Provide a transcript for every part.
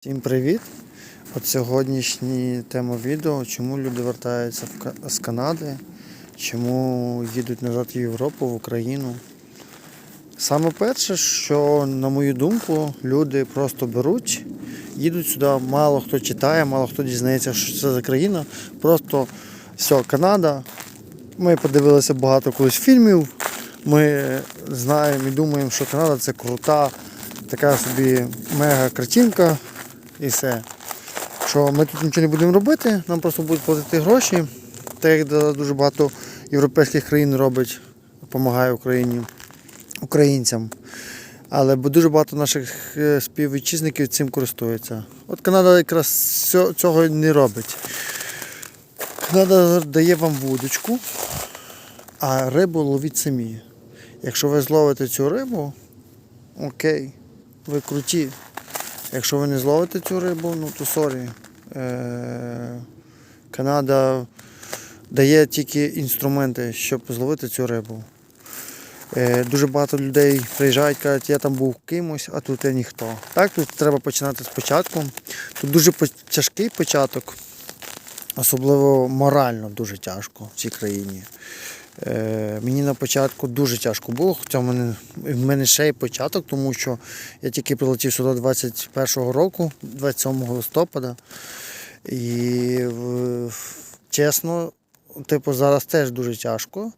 Всім привіт! От сьогоднішня тема відео, чому люди вертаються з Канади, чому їдуть назад в Європу, в Україну. Саме перше, що, на мою думку, люди просто беруть, їдуть сюди, мало хто читає, мало хто дізнається, що це за країна. Просто все, Канада. Ми подивилися багато колись фільмів. Ми знаємо і думаємо, що Канада це крута, така собі мега картинка все. Що ми тут нічого не будемо робити, нам просто будуть платити гроші. Так як дуже багато європейських країн робить, допомагає Україні, українцям. Але дуже багато наших е, співвітчизників цим користуються. От Канада якраз цього не робить. Канада дає вам вудочку, а рибу ловіть самі. Якщо ви зловите цю рибу, окей, ви круті. Якщо ви не зловите цю рибу, ну то сорі. Е- Канада дає тільки інструменти, щоб зловити цю рибу. Е, дуже багато людей приїжджають, кажуть, я там був кимось, а тут я ніхто. Так, тут треба починати спочатку. Тут дуже тяжкий початок, особливо морально дуже тяжко в цій країні. Е, мені на початку дуже тяжко було, хоча в мене, в мене ще й початок, тому що я тільки прилетів сюди 21-го року, 27 листопада. І чесно, типу, зараз теж дуже тяжко е,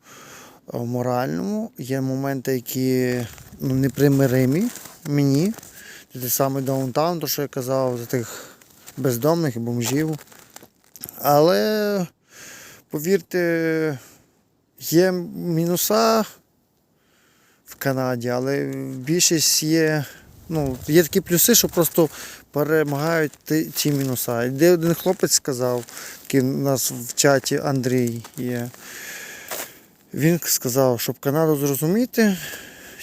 в моральному. Є моменти, які ну, непримиримі мені. Той самий даунтаун, то що я казав, за тих бездомних і бомжів. Але повірте, є мінуса в Канаді, але більшість є. Ну, є такі плюси, що просто перемагають ті мінуса. І Де один хлопець сказав, який у нас в чаті Андрій є. Він сказав, щоб Канаду зрозуміти,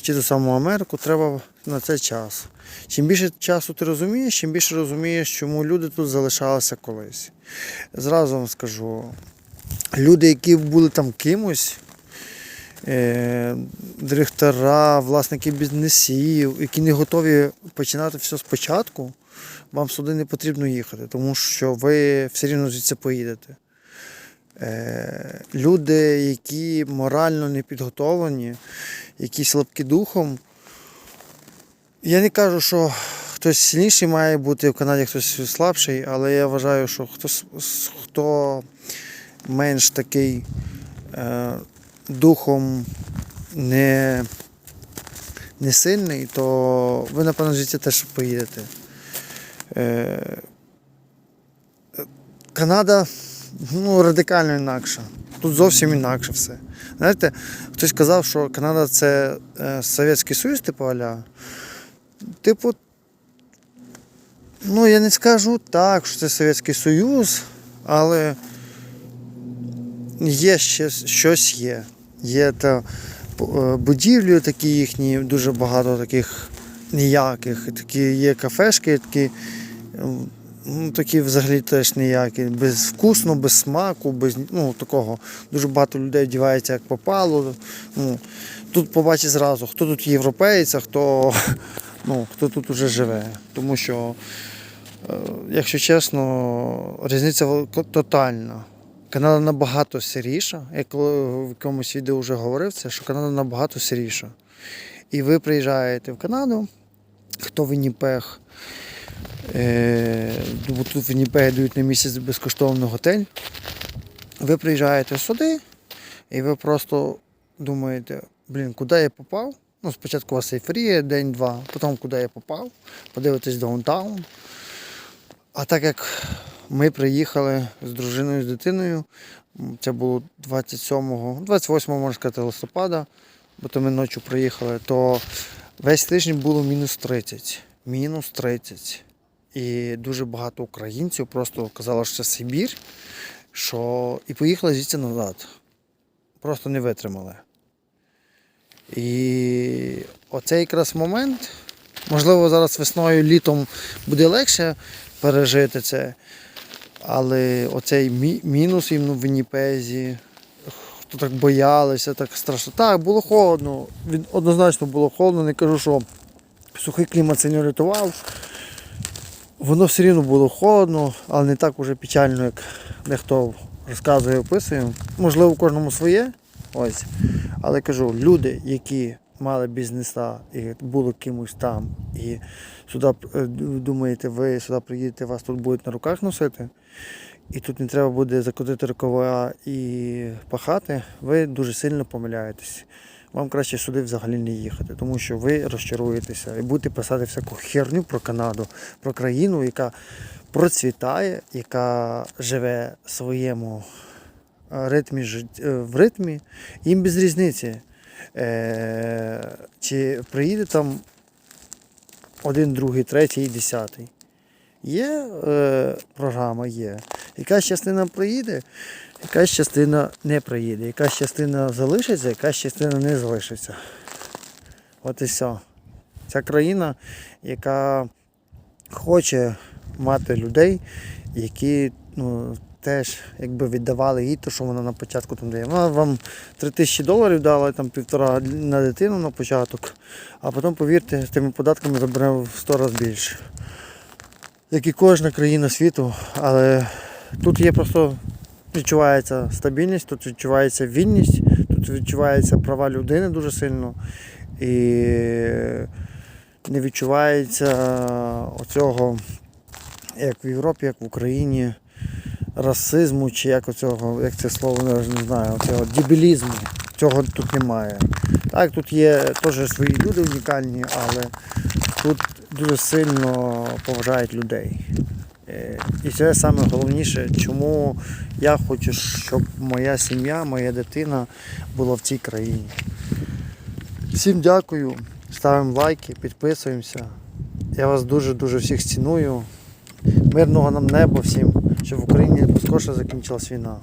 чи ту саму Америку, треба на це час. Чим більше часу ти розумієш, чим більше розумієш, чому люди тут залишалися колись. Зразу вам скажу, люди, які були там кимось, е, директора, власники бізнесів, які не готові починати все спочатку, вам сюди не потрібно їхати, тому що ви все рівно звідси поїдете. Е, люди, які морально не підготовлені, які слабкі духом. Я не кажу, що хтось сильніший має бути в Канаді, хтось слабший, але я вважаю, що хтось, хто менш такий е, духом не, не сильний, то ви, напевно, звідси теж поїдете. Е, Канада ну, радикально інакша. Тут зовсім інакше все. Знаєте, хтось казав, що Канада це е, Совєтський Союз, типу аля. Типу, ну я не скажу так, що це Совєтський Союз, але є ще щось є. Є та е, будівлі такі їхні, дуже багато таких ніяких. Такі є кафешки, такі, ну, такі взагалі теж ніякі. Безвкусно, без смаку, без ну, такого. Дуже багато людей вдівається як попало. Ну, тут побачить зразу, хто тут європейець, а хто, ну, хто тут уже живе. Тому що, е, якщо чесно, різниця тотальна. Канада набагато сиріша. Я коли в якомусь відео вже говорив це, що Канада набагато сиріша. І ви приїжджаєте в Канаду, хто в Вінніпег, е, бо тут в Вінніпегі дають на місяць безкоштовний готель. Ви приїжджаєте сюди, і ви просто думаєте, блін, куди я попав? Ну, спочатку у вас ейфорія, день-два, потім куди я попав, подивитесь даунтаун. А так як ми приїхали з дружиною, з дитиною, це було 27, 28 можна сказати, листопада, бо то ми ночі приїхали, то весь тиждень було мінус 30. Мінус 30. І дуже багато українців просто казали, що це Сибір, що і поїхали звідси назад. Просто не витримали. І оцей якраз момент, можливо, зараз весною, літом буде легше пережити це. Але оцей мі- мінус іменно в Вінніпезі, хто так боялися, так страшно. Так, було холодно. Однозначно було холодно, не кажу, що сухий клімат це не рятував. воно все рівно було холодно, але не так уже печально, як дехто розказує, описує. Можливо, кожному своє. Ось. Але кажу, люди, які мали бізнеса і були кимось там, і сюди е, думаєте, ви сюди приїдете, вас тут будуть на руках носити, і тут не треба буде закотити рукава і пахати, ви дуже сильно помиляєтесь. Вам краще сюди взагалі не їхати, тому що ви розчаруєтеся і будете писати всяку херню про Канаду, про країну, яка процвітає, яка живе в своєму е, ритмі е, в ритмі, їм без різниці. Е, чи приїде там один, другий, третій десятий. Є е, програма, є. Якась частина приїде, якась частина не приїде, якась частина залишиться, якась частина не залишиться. От і все. Ця країна, яка хоче мати людей, які ну, теж якби віддавали їй те, що вона на початку там дає. Вона вам 3 тисячі доларів дала, там півтора на дитину на початок, а потім, повірте, тими податками забере в 100 разів більше. Як і кожна країна світу, але тут є просто відчувається стабільність, тут відчувається вільність, тут відчуваються права людини дуже сильно. І не відчувається оцього, як в Європі, як в Україні, расизму, чи як оцього, як це слово не знаю, оцього дебілізму. Цього тут немає. Так, тут є теж свої люди унікальні, але тут дуже сильно поважають людей. Е, І це саме головніше, чому я хочу, щоб моя сім'я, моя дитина була в цій країні. Всім дякую, ставимо лайки, підписуємося. Я вас дуже-дуже всіх ціную. Мирного нам неба всім, щоб в Україні скорше закінчилась війна.